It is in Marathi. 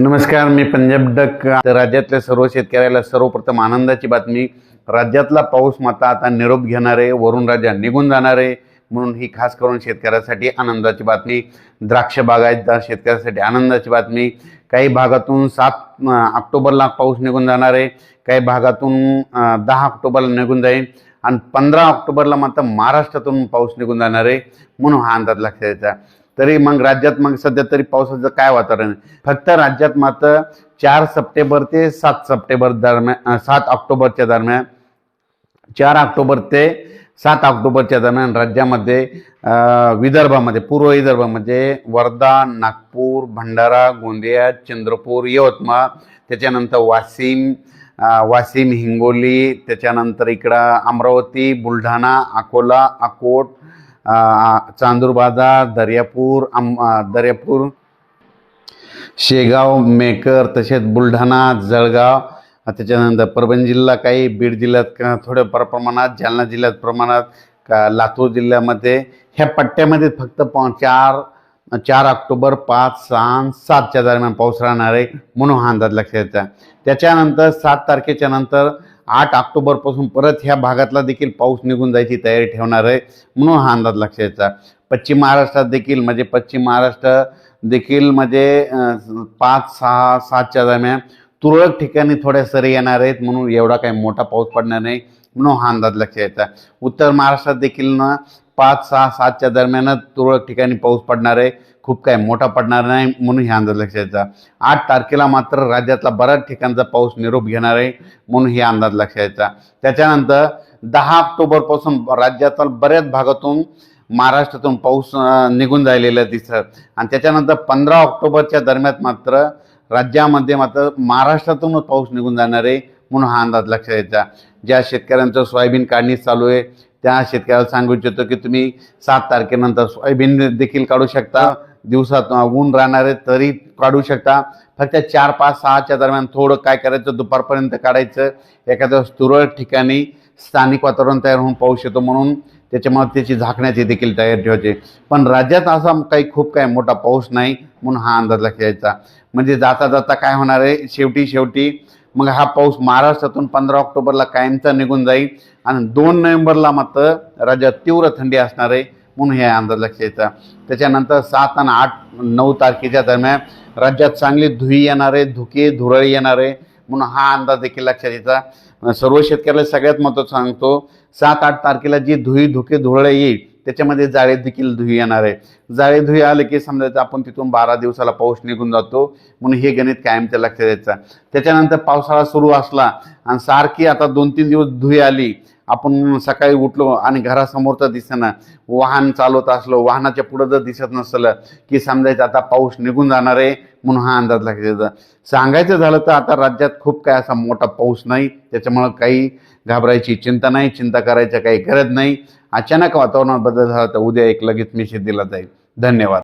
नमस्कार मी पंजाब डक. राज्यातल्या सर्व शेतकऱ्याला सर्वप्रथम आनंदाची बातमी. राज्यातला पाऊस माता आता निरोप घेणारे वरुण राजा निघून जाणारे म्हणून ही खास करून शेतकऱ्यासाठी आनंदाची बातमी. द्राक्ष बागायतदार शेतकऱ्यासाठी आनंदाची बातमी. काही भागातून सात ऑक्टोबरला पाऊस निघून जाणार आहे काही भागातून दहा ऑक्टोबरला निघून जाईल आणि पंधरा ऑक्टोबरला मात्र महाराष्ट्रातून पाऊस निघून जाणार आहे म्हणून हा अंदाज लक्षात यायचा तरी मग राज्यात मग सध्या तरी पावसाचं काय वातावरण आहे? फक्त राज्यात मात्र चार सप्टेंबर ते सात सप्टेंबर दरम्यान सात ऑक्टोबरच्या दरम्यान चार ऑक्टोबर ते सात ऑक्टोबरच्या दरम्यान राज्यामध्ये विदर्भामध्ये पूर्व विदर्भामध्ये वर्धा नागपूर भंडारा गोंदिया चंद्रपूर यवतमाळ त्याच्यानंतर वाशिम वाशिम हिंगोली त्याच्यानंतर इकडं अमरावती बुलढाणा अकोला अकोट चांदूरबादा चांदूर बाजार दर्यापूर आम अं, दर्यापूर शेगाव मेकर तसेच बुलढाणा जळगाव त्याच्यानंतर परभणी जिल्हा काही बीड जिल्ह्यात थोड्याफार थोड्या फार प्रमाणात जालना जिल्ह्यात प्रमाणात का लातूर जिल्ह्यामध्ये ह्या पट्ट्यामध्ये फक्त प चार चार ऑक्टोबर पाच सहा सातच्या दरम्यान पाऊस राहणार आहे म्हणून हा अंदाज लक्षात येतात त्याच्यानंतर सात तारखेच्या नंतर आठ ऑक्टोबरपासून परत ह्या भागातला देखील पाऊस निघून जायची तयारी ठेवणार आहे म्हणून हा अंदाज लक्षात यायचा पश्चिम महाराष्ट्रात देखील म्हणजे पश्चिम महाराष्ट्र देखील म्हणजे पाच सहा सातच्या दरम्यान तुरळक ठिकाणी थोड्या सरी येणार आहेत म्हणून एवढा काही मोठा पाऊस पडणार नाही. म्हणून हा अंदाज लक्षात यायचा उत्तर महाराष्ट्रात देखील ना पाच सहा सातच्या दरम्यानच तुरळक ठिकाणी पाऊस पडणार आहे. खूप काही मोठा पडणार नाही म्हणून हे अंदाज लक्षात यायचा आठ तारखेला मात्र राज्यातला बऱ्याच ठिकाणचा पाऊस निरोप घेणार आहे म्हणून हे अंदाज लक्षात यायचा त्याच्यानंतर दहा ऑक्टोबरपासून राज्यातील बऱ्याच भागातून महाराष्ट्रातून पाऊस निघून जायलेला दिसत आणि त्याच्यानंतर पंधरा ऑक्टोबरच्या दरम्यान मात्र राज्यामध्ये मात्र महाराष्ट्रातूनच पाऊस निघून जाणार आहे. म्हणून हा अंदाज लक्षात यायचा ज्या शेतकऱ्यांचं सोयाबीन काढणी चालू आहे त्या शेतकऱ्याला सांगू इच्छितो की तुम्ही सात तारखेनंतर सोयाबीन देखील काढू शकता. दिवसात ऊन राहणारे तरी काढू शकता. फक्त चार पाच सहाच्या दरम्यान थोडं काय करायचं दुपारपर्यंत काढायचं. एखाद्या तुरळक ठिकाणी स्थानिक वातावरण तयार होऊन पाऊस येतो म्हणून त्याच्यामुळे त्याची झाकण्याची देखील तयारी ठेवायची. पण राज्यात असा काही खूप काही मोठा पाऊस नाही म्हणून हा अंदाज लक्षात यायचा म्हणजे जाता जाता काय होणार आहे? शेवटी शेवटी मग हा पाऊस महाराष्ट्रातून पंधरा ऑक्टोबरला कायमचा निघून जाईल आणि दोन नोव्हेंबरला मात्र राज्यात तीव्र थंडी असणार आहे म्हणून हे अंदाज लक्षात यायचा त्याच्यानंतर सात आणि आठ नऊ तारखेच्या दरम्यान राज्यात चांगली धुई येणार आहे धुके धुरळी येणार आहे म्हणून हा अंदाज देखील लक्षात यायचा सर्व शेतकऱ्याला सगळ्यात महत्त्वाचं सांगतो सात आठ तारखेला जी धुई धुके धुरळे येईल त्याच्यामध्ये जाळे देखील धुई येणार आहे. जाळे धुई आले की समजायचं आपण तिथून बारा दिवसाला पाऊस निघून जातो म्हणून हे गणित कायम त्या लक्षात द्यायचं त्याच्यानंतर पावसाळा सुरू असला आणि सारखी आता दोन तीन दिवस धुई आली आपण सकाळी उठलो आणि घरासमोर तर दिसेना वाहन चालवत असलो वाहनाच्या पुढं जर दिसत नसलं की समजायचं आता पाऊस निघून जाणार आहे म्हणून हा अंदाज लक्षात सांगायचं झालं तर आता राज्यात खूप काय असा मोठा पाऊस नाही त्याच्यामुळं काही घाबरायची चिंता नाही चिंता करायची काही गरज नाही. अचानक वातावरणात बदल झाला तर उद्या एक लगेच मेसेज दिला जाईल. धन्यवाद.